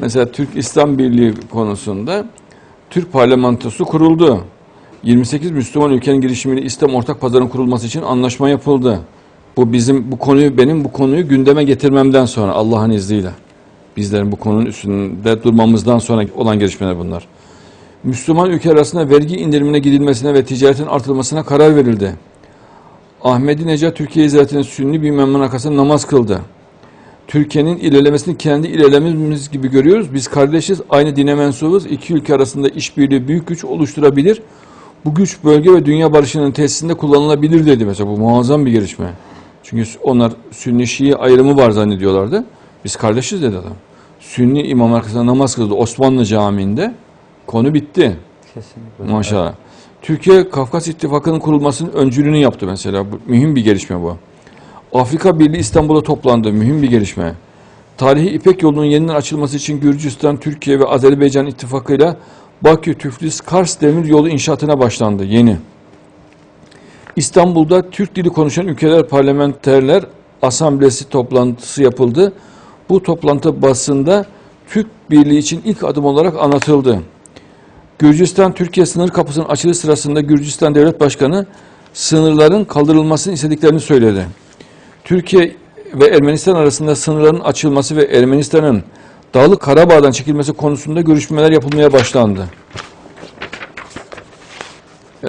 Mesela Türk İslam Birliği konusunda Türk parlamentosu kuruldu. 28 Müslüman ülkenin girişimiyle İslam ortak pazarının kurulması için anlaşma yapıldı. Bu bizim bu konuyu benim bu konuyu gündeme getirmemden sonra Allah'ın izniyle bizlerin bu konunun üstünde durmamızdan sonra olan gelişmeler bunlar. Müslüman ülke arasında vergi indirimine gidilmesine ve ticaretin artırılmasına karar verildi. Ahmedi Necat Türkiye İzzetinin sünni bir memnun namaz kıldı. Türkiye'nin ilerlemesini kendi ilerlememiz gibi görüyoruz. Biz kardeşiz, aynı dine mensubuz. İki ülke arasında işbirliği büyük güç oluşturabilir. Bu güç bölge ve dünya barışının tesisinde kullanılabilir dedi mesela. Bu muazzam bir gelişme. Çünkü onlar Sünni Şii ayrımı var zannediyorlardı. Biz kardeşiz dedi adam. Sünni imam arkasında namaz kıldı Osmanlı Camii'nde. Konu bitti. Kesinlikle. Maşallah. Türkiye Kafkas İttifakı'nın kurulmasının öncülüğünü yaptı mesela. Bu, mühim bir gelişme bu. Afrika Birliği İstanbul'a toplandı. Mühim bir gelişme. Tarihi İpek yolunun yeniden açılması için Gürcistan, Türkiye ve Azerbaycan ittifakıyla Bakü, Tiflis, Kars demir yolu inşaatına başlandı. Yeni. İstanbul'da Türk dili konuşan ülkeler parlamenterler asamblesi toplantısı yapıldı. Bu toplantı basında Türk Birliği için ilk adım olarak anlatıldı. Gürcistan Türkiye sınır kapısının açılış sırasında Gürcistan Devlet Başkanı sınırların kaldırılmasını istediklerini söyledi. Türkiye ve Ermenistan arasında sınırların açılması ve Ermenistan'ın Dağlık Karabağ'dan çekilmesi konusunda görüşmeler yapılmaya başlandı. Ee,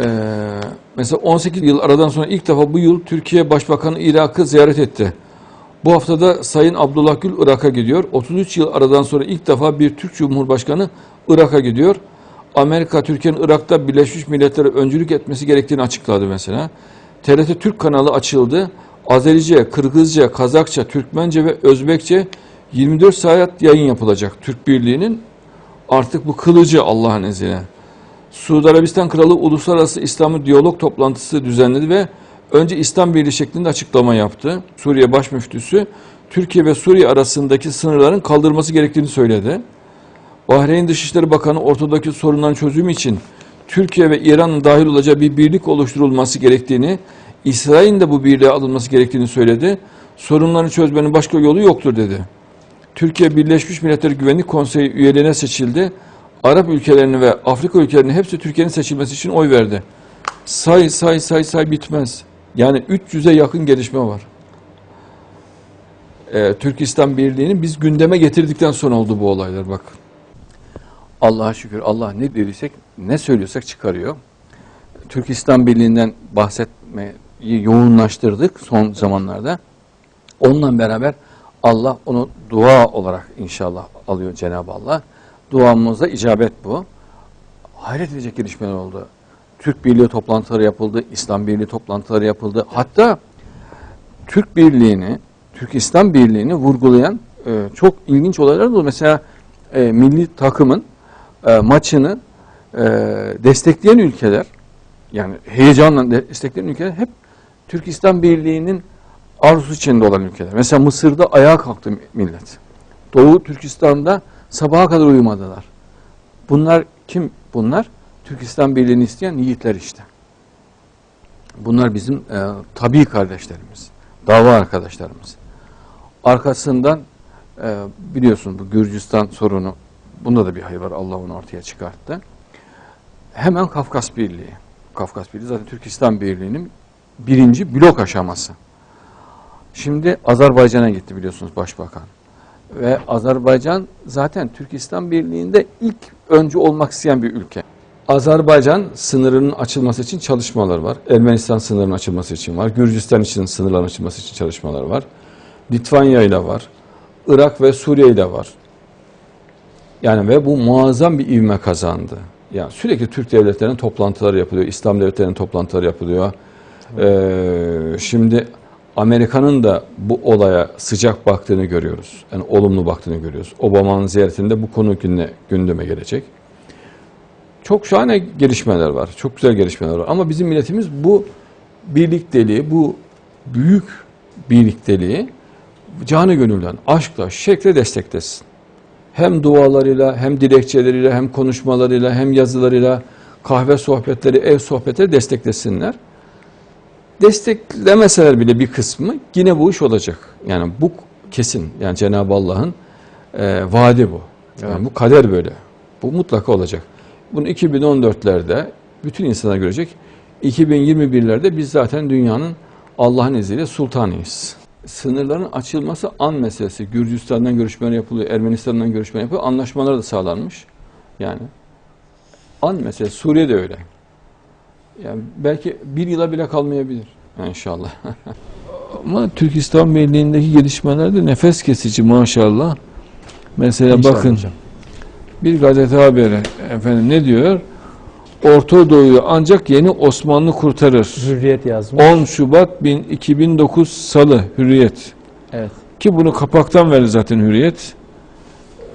mesela 18 yıl aradan sonra ilk defa bu yıl Türkiye Başbakanı Irak'ı ziyaret etti. Bu haftada Sayın Abdullah Gül Irak'a gidiyor. 33 yıl aradan sonra ilk defa bir Türk Cumhurbaşkanı Irak'a gidiyor. Amerika Türkiye'nin Irak'ta Birleşmiş Milletler'e öncülük etmesi gerektiğini açıkladı mesela. TRT Türk kanalı açıldı. Azerice, Kırgızca, Kazakça, Türkmence ve Özbekçe 24 saat yayın yapılacak Türk Birliği'nin. Artık bu kılıcı Allah'ın izniyle. Suudi Arabistan Kralı Uluslararası İslami Diyalog toplantısı düzenledi ve önce İslam Birliği şeklinde açıklama yaptı. Suriye Baş Müftüsü Türkiye ve Suriye arasındaki sınırların kaldırılması gerektiğini söyledi. Bahreyn Dışişleri Bakanı ortadaki sorunların çözümü için Türkiye ve İran'ın dahil olacağı bir birlik oluşturulması gerektiğini, İsrail'in de bu birliğe alınması gerektiğini söyledi. Sorunlarını çözmenin başka yolu yoktur dedi. Türkiye Birleşmiş Milletler Güvenlik Konseyi üyeliğine seçildi. Arap ülkelerini ve Afrika ülkelerinin hepsi Türkiye'nin seçilmesi için oy verdi. Say say say say bitmez. Yani 300'e yakın gelişme var. Ee, Türk İslam Birliği'ni biz gündeme getirdikten sonra oldu bu olaylar bak. Allah'a şükür Allah ne dediysek ne söylüyorsak çıkarıyor. Türk İslam Birliği'nden bahsetmeyi yoğunlaştırdık son zamanlarda. Onunla beraber Allah onu dua olarak inşallah alıyor Cenab-ı Allah. Duamızda icabet bu. Hayret edecek gelişmeler oldu. Türk Birliği toplantıları yapıldı, İslam Birliği toplantıları yapıldı. Hatta Türk Birliği'ni, Türk İslam Birliği'ni vurgulayan e, çok ilginç olaylar oldu. Mesela e, milli takımın e, maçını e, destekleyen ülkeler, yani heyecanla destekleyen ülkeler hep Türk İslam Birliği'nin arzusu içinde olan ülkeler. Mesela Mısır'da ayağa kalktı millet. Doğu Türkistan'da sabaha kadar uyumadılar. Bunlar kim bunlar? Türk İslam Birliği'ni isteyen yiğitler işte. Bunlar bizim e, tabi kardeşlerimiz, dava arkadaşlarımız. Arkasından e, biliyorsun bu Gürcistan sorunu, bunda da bir hayır var Allah onu ortaya çıkarttı. Hemen Kafkas Birliği. Kafkas Birliği zaten Türk İslam Birliği'nin birinci blok aşaması. Şimdi Azerbaycan'a gitti biliyorsunuz başbakan. Ve Azerbaycan zaten Türk İslam Birliği'nde ilk öncü olmak isteyen bir ülke. Azerbaycan sınırının açılması için çalışmalar var. Ermenistan sınırının açılması için var. Gürcistan için sınırların açılması için çalışmalar var. Litvanya ile var. Irak ve Suriye ile var. Yani ve bu muazzam bir ivme kazandı. Yani sürekli Türk devletlerinin toplantıları yapılıyor, İslam devletlerinin toplantıları yapılıyor. Ee, şimdi Amerika'nın da bu olaya sıcak baktığını görüyoruz. Yani olumlu baktığını görüyoruz. Obama'nın ziyaretinde bu konu gündeme, gündeme gelecek. Çok şahane gelişmeler var. Çok güzel gelişmeler var. Ama bizim milletimiz bu birlikteliği, bu büyük birlikteliği canı gönülden, aşkla, şekle desteklesin. Hem dualarıyla, hem dilekçeleriyle, hem konuşmalarıyla, hem yazılarıyla, kahve sohbetleri, ev sohbetleri desteklesinler desteklemeseler bile bir kısmı yine bu iş olacak. Yani bu kesin. Yani Cenab-ı Allah'ın e, vaadi bu. Yani bu kader böyle. Bu mutlaka olacak. Bunu 2014'lerde bütün insanlar görecek. 2021'lerde biz zaten dünyanın Allah'ın izniyle sultanıyız. Sınırların açılması an meselesi. Gürcistan'dan görüşmeler yapılıyor, Ermenistan'dan görüşmeler yapılıyor. Anlaşmalar da sağlanmış. Yani an meselesi. Suriye de öyle. Yani belki bir yıla bile kalmayabilir. İnşallah. Ama Türkistan Birliği'ndeki gelişmeler de nefes kesici maşallah. Mesela İnşallah bakın hocam. bir gazete haberi efendim ne diyor? Orta Doğu'yu ancak yeni Osmanlı kurtarır. Hürriyet yazmış. 10 Şubat 1000 2009 Salı Hürriyet. Evet. Ki bunu kapaktan verdi zaten Hürriyet.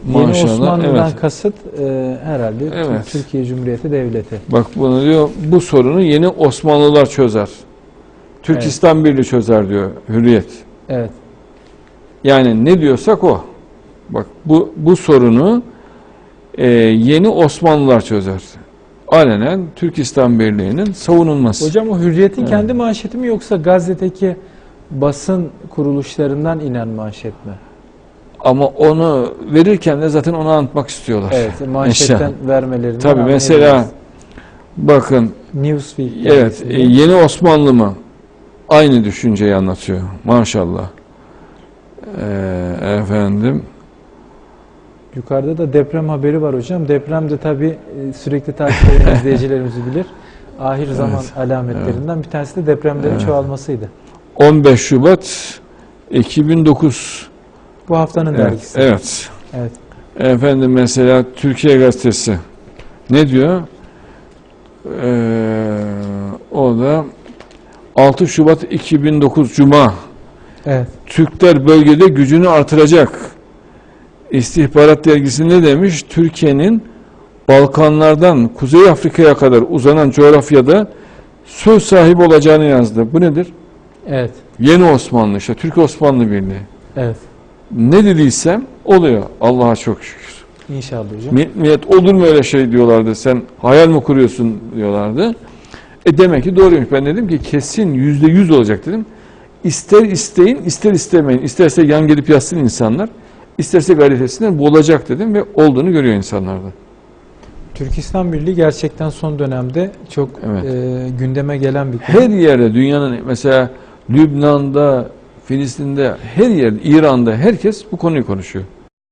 Yeni Maşallah, Osmanlı'dan evet. kasıt e, herhalde Evet. Türkiye Cumhuriyeti Devleti. Bak bunu diyor bu sorunu yeni Osmanlılar çözer. Türkistan Birliği çözer diyor Hürriyet. Evet. Yani ne diyorsak o. Bak bu bu sorunu e, yeni Osmanlılar çözer. Alenen Türkistan Birliği'nin savunulması. Hocam o Hürriyet'in Evet. kendi manşeti mi yoksa Gazze'deki basın kuruluşlarından inen manşet mi? Ama onu verirken de zaten onu anlatmak istiyorlar. Evet, manşetten vermelerinden Tabii mesela anlayabiliriz. bakın Newsweek evet e, yeni Osmanlı mı aynı düşünceyi anlatıyor maşallah. Ee, efendim Yukarıda da deprem haberi var hocam. Deprem de tabii e, sürekli takip eden izleyicilerimiz bilir. Ahir zaman alametlerinden bir tanesi de depremlerin Evet. çoğalmasıydı. 15 Şubat 2009 Bu haftanın evet, dergisi. evet. Evet. Efendim mesela Türkiye Gazetesi ne diyor? Ee, o da 6 Şubat 2009 Cuma Evet. Türkler bölgede gücünü artıracak. İstihbarat dergisi ne demiş? Türkiye'nin Balkanlardan Kuzey Afrika'ya kadar uzanan coğrafyada söz sahibi olacağını yazdı. Bu nedir? Evet. Yeni Osmanlı işte Türk Osmanlı Birliği. Evet. Ne dediysem oluyor. Allah'a çok şükür. İnşallah hocam. Millet, olur mu öyle şey diyorlardı. Sen hayal mi kuruyorsun diyorlardı. E demek ki doğruymuş. Ben dedim ki kesin yüzde yüz olacak dedim. İster isteyin, ister istemeyin. İsterse yan gelip yatsın insanlar. İsterse gayret etsinler. Bu olacak dedim ve olduğunu görüyor insanlarda. Türkistan Birliği gerçekten son dönemde çok Evet. e, gündeme gelen bir konu. Her yerde dünyanın mesela Lübnan'da, Filistin'de, her yerde, İran'da herkes bu konuyu konuşuyor.